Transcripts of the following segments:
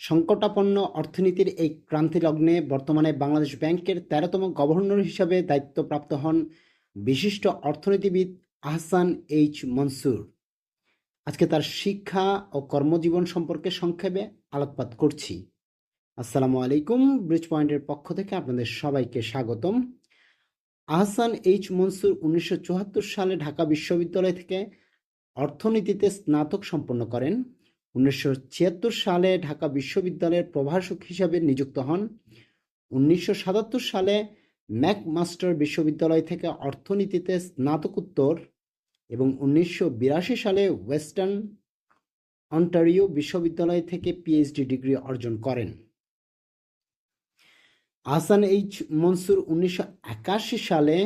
সংকটাপন্ন অর্থনীতির এই ক্রান্তি লগ্নে বর্তমানে বাংলাদেশ ব্যাংকের তেরোতম গভর্নর হিসাবে দায়িত্বপ্রাপ্ত হন বিশিষ্ট অর্থনীতিবিদ আহসান এইচ মনসুর। আজকে তার শিক্ষা ও কর্মজীবন সম্পর্কে সংক্ষেপে আলোকপাত করছি। আসসালামু আলাইকুম, ব্রিজ পয়েন্টের পক্ষ থেকে আপনাদের সবাইকে স্বাগতম। আহসান এইচ মনসুর উনিশশো চুয়াত্তর সালে ঢাকা বিশ্ববিদ্যালয় থেকে অর্থনীতিতে স্নাতক সম্পন্ন করেন। উনিশশো ছিয়াত্তর সালে ঢাকা বিশ্ববিদ্যালয়ের প্রভাষক হিসাবে নিযুক্ত হন। উনিশশো সাতাত্তর সালে ম্যাকমাস্টার বিশ্ববিদ্যালয় থেকে অর্থনীতিতে স্নাতকোত্তর এবং উনিশশো বিরাশি সালে ওয়েস্টার্ন অন্টারিও বিশ্ববিদ্যালয় থেকে পিএইচডি ডিগ্রি অর্জন করেন। আহসান এইচ মনসুর উনিশশো একাশি সালে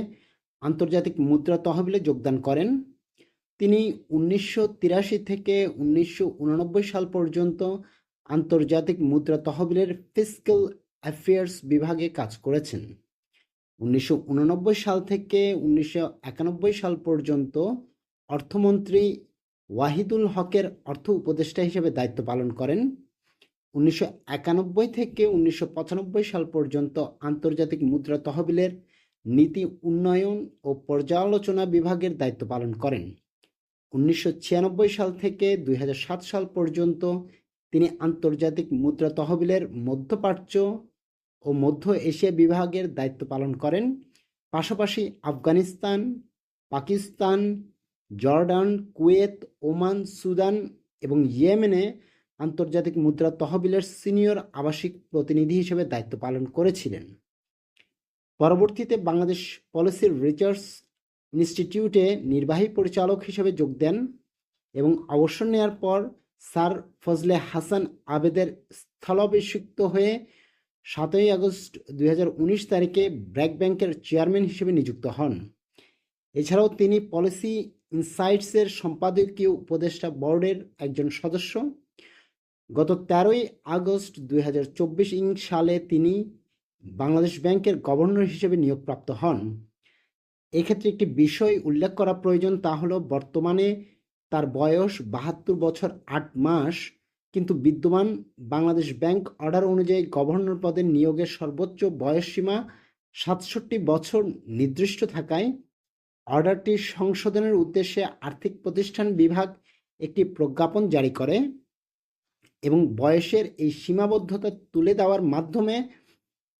আন্তর্জাতিক মুদ্রা তহবিলে যোগদান করেন। তিনি উনিশশো তিরাশি থেকে উনিশশো উননব্বই সাল পর্যন্ত আন্তর্জাতিক মুদ্রা তহবিলের ফিসক্যাল অ্যাফেয়ার্স বিভাগে কাজ করেছেন। উনিশশো উননব্বই সাল থেকে উনিশশো একানব্বই সাল পর্যন্ত অর্থমন্ত্রী ওয়াহিদুল হকের অর্থ উপদেষ্টা হিসেবে দায়িত্ব পালন করেন। উনিশশো একানব্বই থেকে উনিশশো পঁচানব্বই সাল পর্যন্ত আন্তর্জাতিক মুদ্রা তহবিলের নীতি উন্নয়ন ও পর্যালোচনা বিভাগের দায়িত্ব পালন করেন। উনিশশো ছিয়ানব্বই সাল থেকে দুই হাজার সাত সাল পর্যন্ত তিনি আন্তর্জাতিক মুদ্রা তহবিলের মধ্যপ্রাচ্য ও মধ্য এশিয়া বিভাগের দায়িত্ব পালন করেন। পাশাপাশি Afghanistan, Pakistan, Jordan, Kuwait, Oman, Sudan এবং ইয়েমেনে আন্তর্জাতিক মুদ্রা তহবিলের সিনিয়র আবাসিক প্রতিনিধি হিসেবে দায়িত্ব পালন করেছিলেন। পরবর্তীতে বাংলাদেশ পলিসি রিসার্চ ইনস্টিটিউটে নির্বাহী পরিচালক হিসেবে যোগ দেন এবং অবসর নেওয়ার পর স্যার ফজলে হাসান আবেদের স্থলাভিষিক্ত হয়ে সাতই আগস্ট দুই হাজার উনিশ তারিখে ব্র্যাক ব্যাংকের চেয়ারম্যান হিসেবে নিযুক্ত হন। এছাড়াও তিনি পলিসি ইনসাইটসের সম্পাদকীয় উপদেষ্টা বোর্ডের একজন সদস্য। গত তেরোই আগস্ট দুই হাজার চব্বিশ ইং সালে তিনি বাংলাদেশ ব্যাংকের গভর্নর হিসেবে নিয়োগপ্রাপ্ত হন। এক্ষেত্রে একটি বিষয় উল্লেখ করা প্রয়োজন তা হলো বর্তমানে তার বয়স বাহাত্তর বছর আট মাস, কিন্তু বিদ্যমান বাংলাদেশ ব্যাংক অর্ডার অনুযায়ী গভর্নর পদে নিয়োগের সর্বোচ্চ বয়সসীমা সাতষট্টি বছর নির্দিষ্ট থাকায় অর্ডারটি সংশোধনের উদ্দেশ্যে আর্থিক প্রতিষ্ঠান বিভাগ একটি প্রজ্ঞাপন জারি করে এবং বয়সের এই সীমাবদ্ধতা তুলে দেওয়ার মাধ্যমে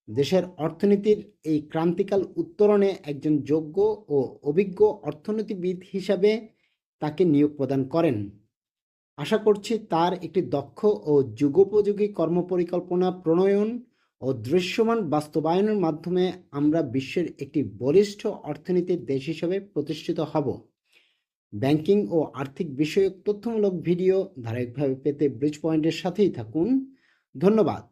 দেশের অর্থনীতির এই ক্রান্তিকাল উত্তরণে একজন যোগ্য ও অভিজ্ঞ অর্থনীতিবিদ হিসাবে তাকে নিয়োগ প্রদান করেন। আশা করছি তার একটি দক্ষ ও যুগোপযোগী কর্মপরিকল্পনা, প্রণয়ন ও দৃশ্যমান বাস্তবায়নের মাধ্যমে আমরা বিশ্বের একটি বলিষ্ঠ অর্থনীতির দেশ হিসেবে প্রতিষ্ঠিত হব। ব্যাংকিং ও আর্থিক বিষয়ক তথ্যমূলক ভিডিও ধারাবাহিকভাবে পেতে ব্রিজ পয়েন্টের সাথেই থাকুন। ধন্যবাদ।